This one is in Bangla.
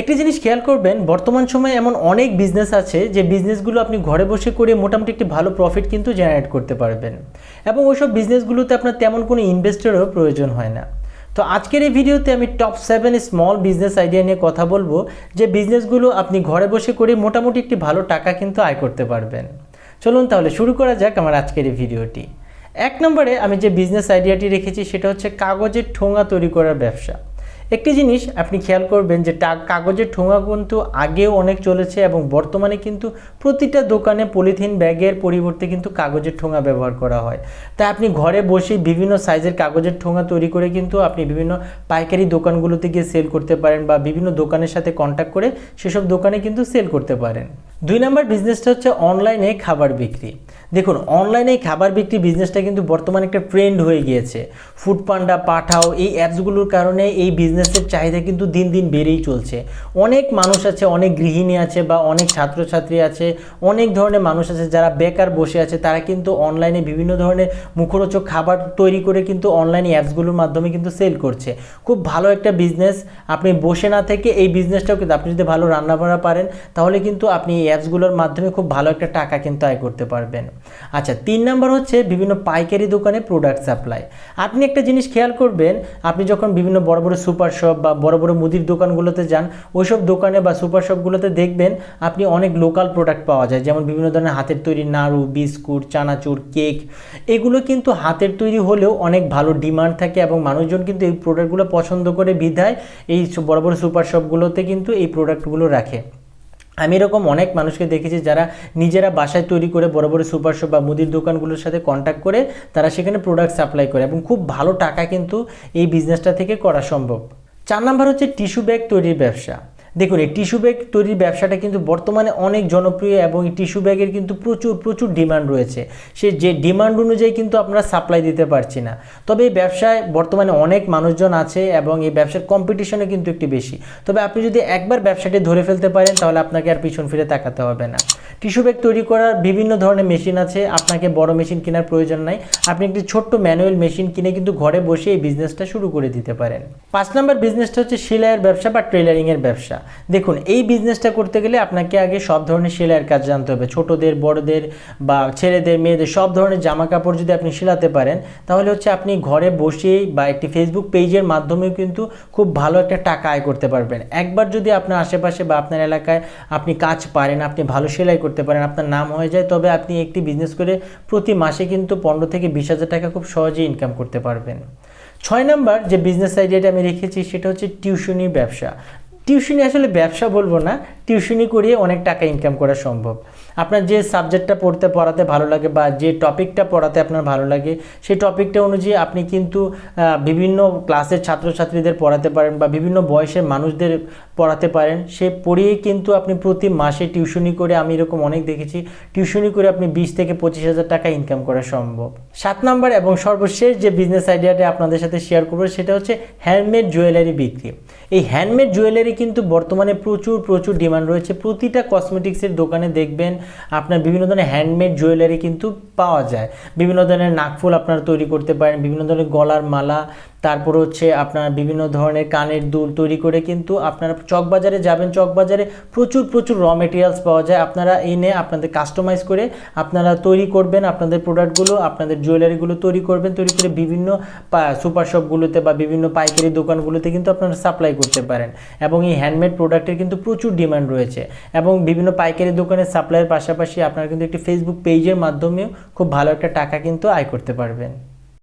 একটি জিনিস খেয়াল করবেন, বর্তমান সময়ে এমন অনেক বিজনেস আছে যে বিজনেসগুলো আপনি ঘরে বসে করে মোটামুটি একটি ভালো প্রফিট কিন্তু জেনারেট করতে পারবেন। এবং ওইসব বিজনেসগুলোতে আপনার তেমন কোনো ইনভেস্টরও প্রয়োজন হয় না। তো আজকের এই ভিডিওতে আমি top seven small business idea নিয়ে কথা বলব, যে বিজনেসগুলো আপনি ঘরে বসে করে মোটামুটি একটি ভালো টাকা কিন্তু আয় করতে পারবেন। চলুন তাহলে শুরু করা যাক আমার আজকের এই ভিডিওটি। এক নম্বরে আমি যে বিজনেস আইডিয়াটি রেখেছি, সেটা হচ্ছে কাগজের ঠোঙা তৈরি করার ব্যবসা। একটি জিনিস আপনি খেয়াল করবেন যে কাগজের ঠোঙা কিন্তু আগেও অনেক চলেছে এবং বর্তমানে কিন্তু প্রতিটা দোকানে পলিথিন ব্যাগের পরিবর্তে কিন্তু কাগজের ঠোঙা ব্যবহার করা হয়। তাই আপনি ঘরে বসে বিভিন্ন সাইজের কাগজের ঠোঙা তৈরি করে কিন্তু আপনি বিভিন্ন পাইকারি দোকানগুলোতে গিয়ে সেল করতে পারেন বা বিভিন্ন দোকানের সাথে কন্ট্যাক্ট করে সেসব দোকানে কিন্তু সেল করতে পারেন। দুই নম্বর বিজনেসটা হচ্ছে অনলাইনে খাবার বিক্রি। দেখুন অনলাইনে খাবার বিক্রি বিজনেসটা কিন্তু বর্তমানে একটা ট্রেন্ড হয়ে গিয়েছে। ফুড পান্ডা পাঠাও এই অ্যাপসগুলোর কারণে এই বিজনেসের চাহিদা কিন্তু দিন দিন বেড়েই চলছে। অনেক মানুষ আছে, অনেক গৃহিণী আছে বা অনেক ছাত্রছাত্রী আছে, অনেক ধরনের মানুষ আছে যারা বেকার বসে আছে, তারা কিন্তু অনলাইনে বিভিন্ন ধরনের মুখরোচক খাবার তৈরি করে কিন্তু অনলাইন অ্যাপসগুলোর মাধ্যমে কিন্তু সেল করছে। খুব ভালো একটা বিজনেস আপনি বসে না থেকে এই বিজনেসটাও কিন্তু, আপনি যদি ভালো রান্নাবাড়া পারেন, তাহলে কিন্তু আপনি এই অ্যাপসগুলোর মাধ্যমে খুব ভালো একটা টাকা কিন্তু আয় করতে পারবেন। আচ্ছা তিন নাম্বার হচ্ছে বিভিন্ন পাইকারি দোকানে প্রোডাক্ট সাপ্লাই আপনি একটা জিনিস খেয়াল করবেন, আপনি যখন বিভিন্ন বড় বড় সুপার শপ বা বড় বড় মুদির দোকানগুলোতে যান, ওইসব দোকানে বা সুপার শপগুলোতে দেখবেন আপনি অনেক লোকাল প্রোডাক্ট পাওয়া যায়। যেমন বিভিন্ন ধরনের হাতের তৈরি নাড়ু, বিস্কুট, চানাচুর, কেক, এগুলো কিন্তু হাতের তৈরি হলেও অনেক ভালো ডিমান্ড থাকে এবং মানুষজন কিন্তু এই প্রোডাক্টগুলো পছন্দ করে বিধায় এই বড় বড় সুপার শপগুলোতে কিন্তু এই প্রোডাক্টগুলো রাখে। আমি এরকম অনেক মানুষকে দেখেছি যারা নিজেরা বাসায় তৈরি করে বড় বড় সুপার শপ বা মুদির দোকানগুলোর সাথে কন্ট্যাক্ট করে তারা সেখানে প্রোডাক্ট সাপ্লাই করে এবং খুব ভালো টাকা কিন্তু এই বিজনেসটা থেকে করা সম্ভব। চার নাম্বার হচ্ছে টিস্যু ব্যাগ তৈরির ব্যবসা। দেখুন, এই টিস্যু ব্যাগ তৈরির ব্যবসাটা কিন্তু বর্তমানে অনেক জনপ্রিয় এবং এই টিস্যু ব্যাগের কিন্তু প্রচুর প্রচুর ডিমান্ড রয়েছে। সে যে ডিমান্ড অনুযায়ী কিন্তু আমরা সাপ্লাই দিতে পারছি না। তবে এই ব্যবসায় বর্তমানে অনেক মানুষজন আছে এবং এই ব্যবসার কম্পিটিশনে কিন্তু একটু বেশি। তবে আপনি যদি একবার ব্যবসাটি ধরে ফেলতে পারেন, তাহলে আপনাকে আর পিছন ফিরে তাকাতে হবে না। টিস্যু ব্যাগ তৈরি করার বিভিন্ন ধরনের মেশিন আছে। আপনাকে বড় মেশিন কেনার প্রয়োজন নাই। আপনি একটি ছোট্ট ম্যানুয়াল মেশিন কিনে কিন্তু ঘরে বসে এই বিজনেসটা শুরু করে দিতে পারেন। পাঁচ নম্বর বিজনেসটা হচ্ছে সেলাইয়ের ব্যবসা বা টেলারিংয়ের ব্যবসা। দেখুন, এই বিজনেসটা করতে গেলে আপনাকে আগে সব ধরনের সেলাইয়ের কাজ জানতে হবে। ছোটদের, বড়দের বা ছেলেদের, মেয়েদের সব ধরনের জামা কাপড় যদি আপনি সেলাতে পারেন, তাহলে হচ্ছে আপনি ঘরে বসেই বা একটি ফেসবুক পেজের মাধ্যমেও কিন্তু খুব ভালো একটা টাকা আয় করতে পারবেন। একবার যদি আপনার আশেপাশে বা আপনার এলাকায় আপনি কাজ পারেন, আপনি ভালো সেলাই করতে পারেন, আপনার নাম হয়ে যায়, তবে আপনি একটি বিজনেস করে প্রতি মাসে কিন্তু পনেরো থেকে বিশ হাজার টাকা খুব সহজেই ইনকাম করতে পারবেন। ছয় নাম্বার যে বিজনেস আইডিয়াটা আমি রেখেছি, সেটা হচ্ছে টিউশনি ব্যবসা। টিউশনি আসলে ব্যবসা বলব না টিউশনি করিয়ে অনেক টাকা ইনকাম করা সম্ভব। আপনার যে সাবজেক্টটা পড়তে, পড়াতে ভালো লাগে বা যে টপিকটা পড়াতে আপনার ভালো লাগে, সেই টপিকটা অনুযায়ী আপনি কিন্তু বিভিন্ন ক্লাসের ছাত্রছাত্রীদের পড়াতে পারেন বা বিভিন্ন বয়সের মানুষদের পড়াতে পারেন। সে পড়িয়ে কিন্তু আপনি প্রতি মাসে টিউশনি করে, আমি এরকম অনেক দেখেছি টিউশনি করে আপনি বিশ থেকে পঁচিশ হাজার টাকা ইনকাম করা সম্ভব। সাত নাম্বার এবং সর্বশেষ যে বিজনেস আইডিয়াটা আপনাদের সাথে শেয়ার করব, সেটা হচ্ছে হ্যান্ডমেড জুয়েলারি বিক্রি। এই হ্যান্ডমেড জুয়েলারি কিন্তু বর্তমানে প্রচুর প্রচুর ডিমান্ড রয়েছে। প্রতিটা কসমেটিক্সের দোকানে দেখবেন আপনার বিভিন্ন ধরনের হ্যান্ডমেড জুয়েলারি কিন্তু পাওয়া যায়। বিভিন্ন ধরনের নাকফুল আপনারা তৈরি করতে পারেন, বিভিন্ন ধরনের গলার মালা তারপর হচ্ছে আপনার বিভিন্ন ধরনের কানের দুল তৈরি করে কিন্তু আপনারা চকবাজারে যাবেন, চকবাজারে প্রচুর প্রচুর র মেটেরিয়ালস পাওয়া যায়। আপনারা এনে আপনাদের কাস্টমাইজ করে আপনারা তৈরি করবেন আপনাদের প্রোডাক্টগুলো আপনাদের জুয়েলারিগুলো তৈরি করবেন, তৈরি করে বিভিন্ন সুপার শপগুলোতে বা বিভিন্ন পাইকারি দোকানগুলোতে কিন্তু আপনারা সাপ্লাই করতে পারেন। এবং এই হ্যান্ডমেড প্রোডাক্টের কিন্তু প্রচুর ডিমান্ড রয়েছে। এবং বিভিন্ন পাইকারি দোকানের সাপ্লাইয়ের পাশাপাশি আপনারা কিন্তু একটি ফেসবুক পেজের মাধ্যমেও খুব ভালো একটা টাকা কিন্তু আয় করতে পারবেন।